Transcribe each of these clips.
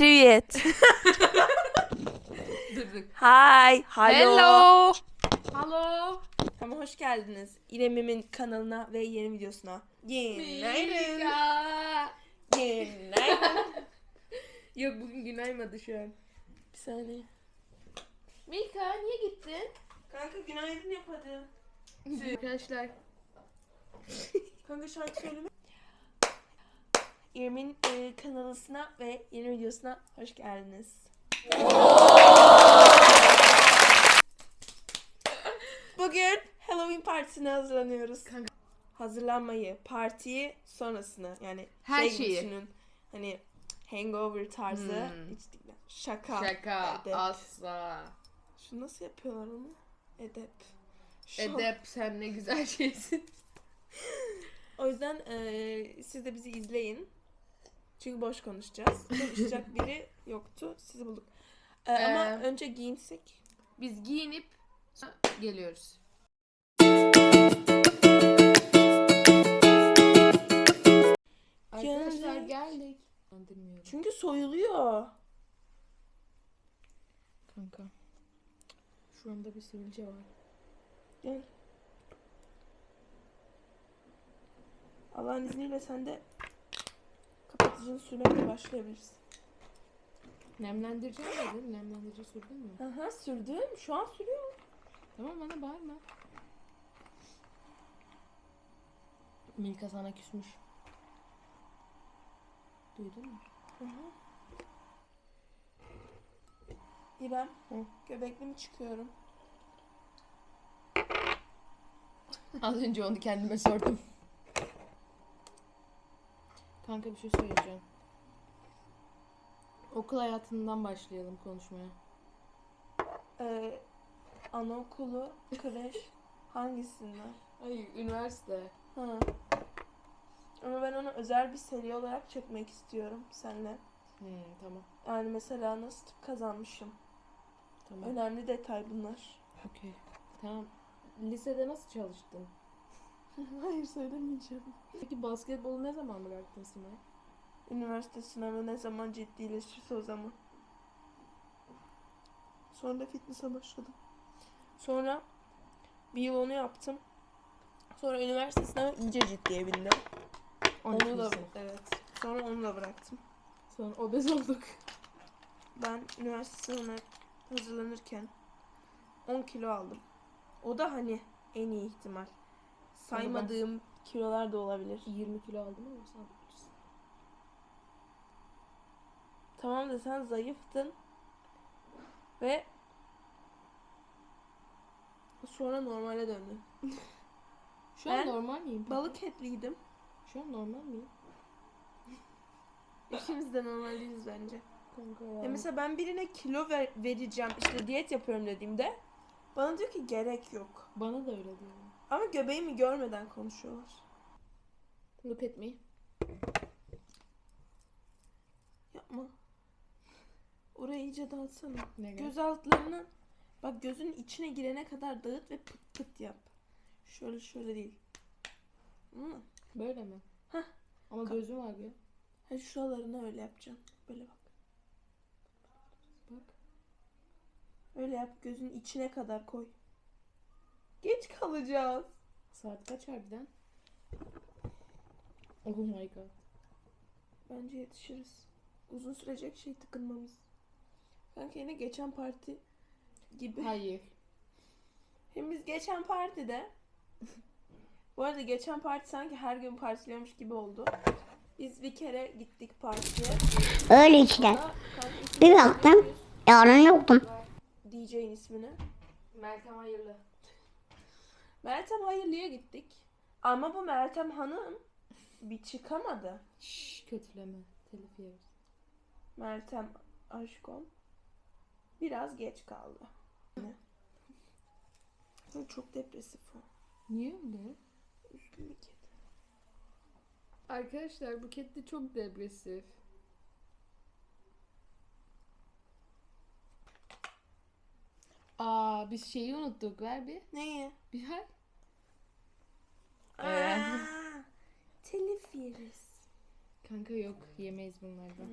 Привет. Durduk. Hi. Hello. Hello. Hello. Ama hoş geldiniz. İrem'imin kanalına ve yeni videosuna. Günaydın. Mika. Günaydın. Yok bugün günaymadı şu an. Bir saniye. Mika niye gittin? Kanka günaydın yap hadi. Arkadaşlar. Kanka şarkı söyleme. İrem'in e, kanalısına ve yeni videosuna hoş geldiniz. Bugün Halloween partisine hazırlanıyoruz. Kanka. Hazırlanmayı, partiyi sonrasını yani Her şey gibi şeyi. düşünün. Hani hangover tarzı. Hmm. Değil. Şaka. Şaka. Edep. Asla. Şu nasıl yapıyorlar onu? Edep. Şu- Edep sen ne güzel şeysin. O yüzden eee, siz de bizi izleyin. Çünkü boş konuşacağız. Konuşacak biri yoktu. Sizi bulduk. Ama Ee, önce giyinsek. Biz giyinip geliyoruz. Arkadaşlar Geldik. Çünkü soyuluyor. Kanka. Şuramda bir sivilce var. Gel. Allah'ın izniyle sen de kapatıcını sürmeye başlayabilirsin. Nemlendirici mi dedin? Nemlendirici sürdün mü? Aha sürdüm. Şu an sürüyor. Tamam bana bağırma. Milka sana küsmüş. Duydun mu? İrem. Hı. Göbekli mi çıkıyorum? Az önce onu kendime sordum. Kanka bir şey söyleyeceğim. Okul hayatından başlayalım konuşmaya. Ee, anaokulu, kreş hangisinden? Ay üniversite. Ha. Ama ben onu özel bir seri olarak çekmek istiyorum seninle. Hmm, tamam. Yani mesela nasıl tıp kazanmışım. Tamam. Önemli detay bunlar. Okey. Tamam. Lisede nasıl çalıştın? Hayır söylemeyeceğim. Peki basketbolu ne zaman bıraktın Simay? Üniversite sınavı ne zaman ciddileşirse o zaman. Sonra da fitness'a başladım. Sonra bir yıl onu yaptım. Sonra üniversite sınavı iyice ciddiye bindi. Onu da evet. Sonra onu da bıraktım. Sonra obez olduk. Ben üniversite sınavına hazırlanırken 10 kilo aldım. O da hani en iyi ihtimal. Saymadığım kilolar da olabilir. 20 kilo aldım ama sen. Tamam da sen zayıftın. Ve sonra normale döndün. Şu Ben an normal miyim? peki? Balık etliydim. Şu an normal miyim? İkimiz de normal değiliz bence. Kanka ya. Ya mesela ben birine kilo ver- vereceğim işte diyet yapıyorum dediğimde bana diyor ki gerek yok. Bana da öyle diyor. Ama göbeğimi görmeden konuşuyorlar. Look at me. Yapma. Orayı iyice dağıtsana. Ne Göz altlarını bak gözün içine girene kadar dağıt ve pıt pıt yap. Şöyle şöyle değil. Hı. Böyle mi? Hah. Ama gözüm var ya. Ha şuralarına öyle yapacaksın. Böyle bak. Bak. Öyle yap. Gözün içine kadar koy. Geç kalacağız. Saat kaç harbiden? Oh my god. Bence yetişiriz. Uzun sürecek şey tıkınmamız. Kanka yine geçen parti gibi. Hayır. Hem biz geçen partide bu arada geçen parti sanki her gün partiliyormuş gibi oldu. Biz bir kere gittik partiye. Öyle işte. Bir baktım. Yarın yoktum. DJ'in ismini. Meltem hayırlı. Meltem Hayırlı'ya gittik. Ama bu Meltem Hanım bir çıkamadı. Şşş kötüleme. Telif yeriz. Meltem Aşkon biraz geç kaldı. Ne? Çok depresif o. Niye öyle? Üzgün bir kedi. Arkadaşlar bu kedi çok depresif. Aa biz şeyi unuttuk. Ver bir. Neyi? Bir ver. Aa, telif yeriz. Kanka yok yemeyiz bunlardan.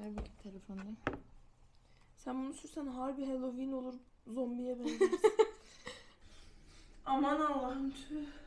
Ver bakayım telefonunu. Sen bunu sürsen harbi Halloween olur zombiye benzersin. Aman Allah'ım tüh.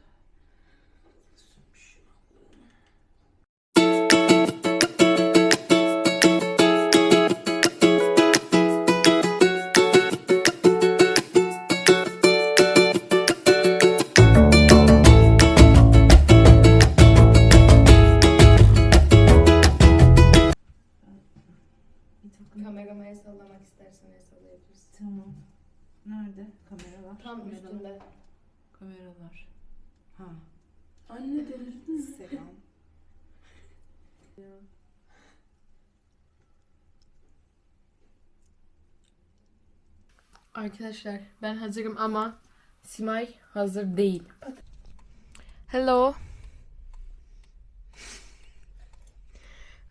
Ha. Anne delirdin. Selam. Arkadaşlar ben hazırım ama Simay hazır değil. Hello.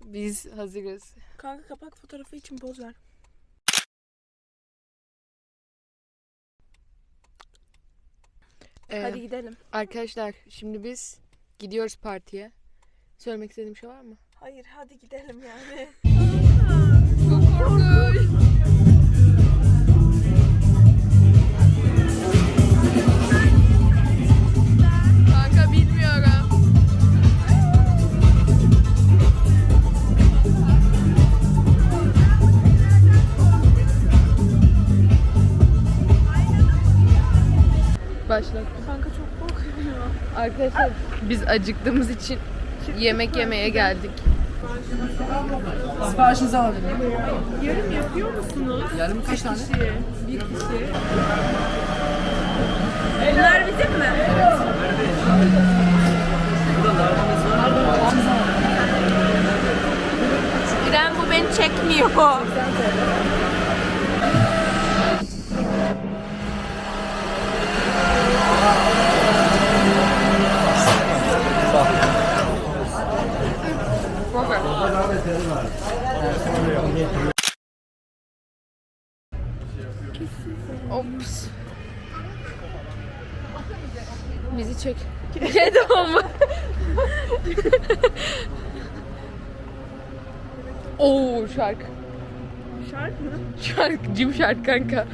Biz hazırız. Kanka kapak fotoğrafı için poz ver. Ee, Hadi gidelim. Arkadaşlar şimdi biz gidiyoruz partiye. Söylemek istediğim şey var mı? Hayır hadi gidelim yani. Kanka Biz acıktığımız için yemek yemeye geldik. Siparişinizi alabilir Yarım yapıyor musunuz? Yarım kaç tane? Bir kişi. Bunlar bizim mi? İrem bu beni çekmiyor. Ops. Bizi çek. Kedi olma. Oo şark. Şark mı? Şark, cim şark kanka.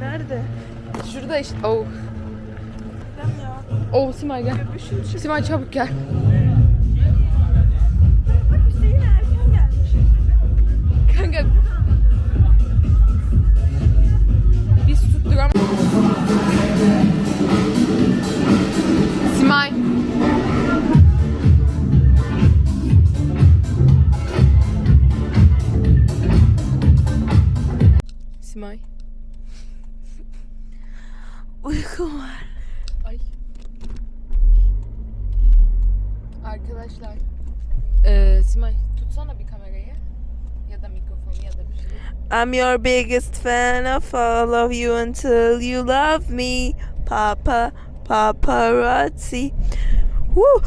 Nerede? Şurada işte. Oo. İrem ya. Oo Simay gel. Simay çabuk gel. Simay. Simay. Uykum var. Ay. Arkadaşlar. Ee, Simay tutsana bir kamerayı. Ya da mikrofonu ya da bir şey. I'm your biggest fan. I follow you until you love me. Papa, paparazzi. Woo.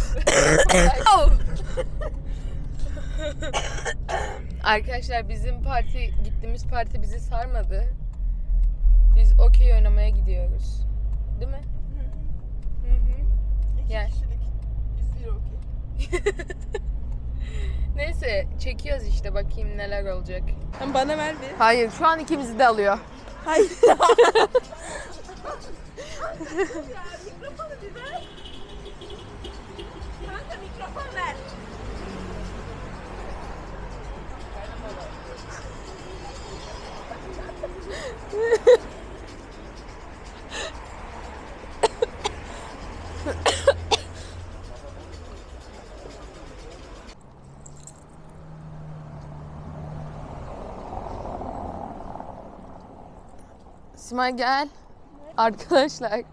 Arkadaşlar bizim parti gittiğimiz parti bizi sarmadı. Biz okey oynamaya gidiyoruz. Değil mi? Hı hı. Gel. Neyse çekiyoruz işte bakayım neler olacak. Bana ver bir. Hayır şu an ikimizi de alıyor. Hayır. Kanka mikrofon ver. Simay gel. Arkadaşlar.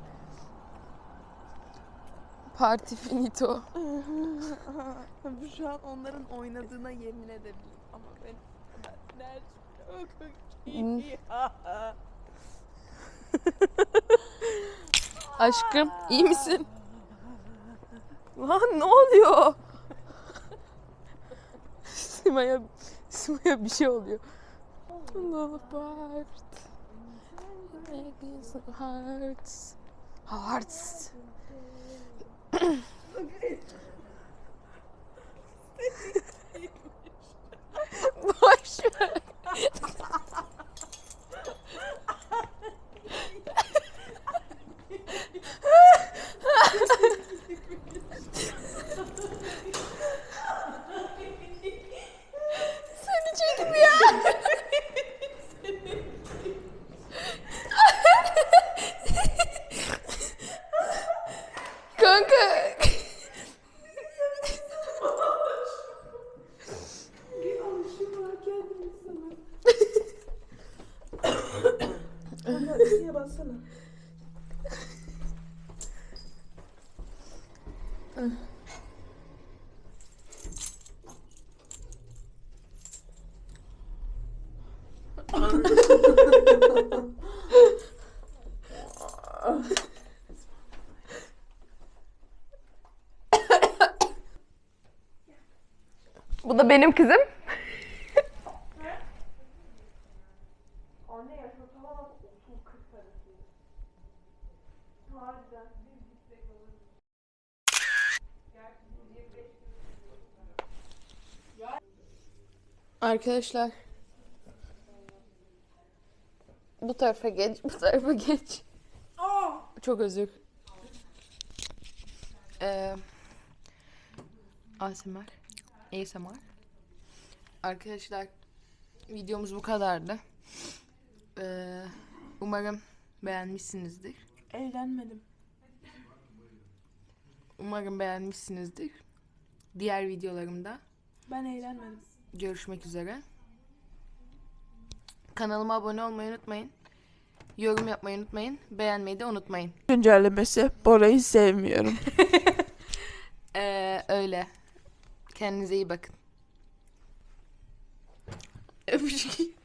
Parti finito. Şu an onların oynadığına yemin edebilirim ama ben ben çok iyi. Aşkım iyi misin? Lan ne oluyor? Sima'ya Sima'ya bir şey oluyor. Love part. Hearts. Bože. Boş. alsana. Bu da benim kızım. Anne yaş ortalama 30-40 arası. Harbiden. Bir gitsek olur. Arkadaşlar. Bu tarafa geç, bu tarafa geç. Çok özür. Ee, ASMR. ASMR. Arkadaşlar videomuz bu kadardı. Ee, umarım beğenmişsinizdir. Eğlenmedim. Umarım beğenmişsinizdir. Diğer videolarımda Ben eğlenmedim. Görüşmek üzere. Kanalıma abone olmayı unutmayın. Yorum yapmayı unutmayın. Beğenmeyi de unutmayın. Güncellemesi Bora'yı sevmiyorum. Ee, öyle. Kendinize iyi bakın. Öpücük.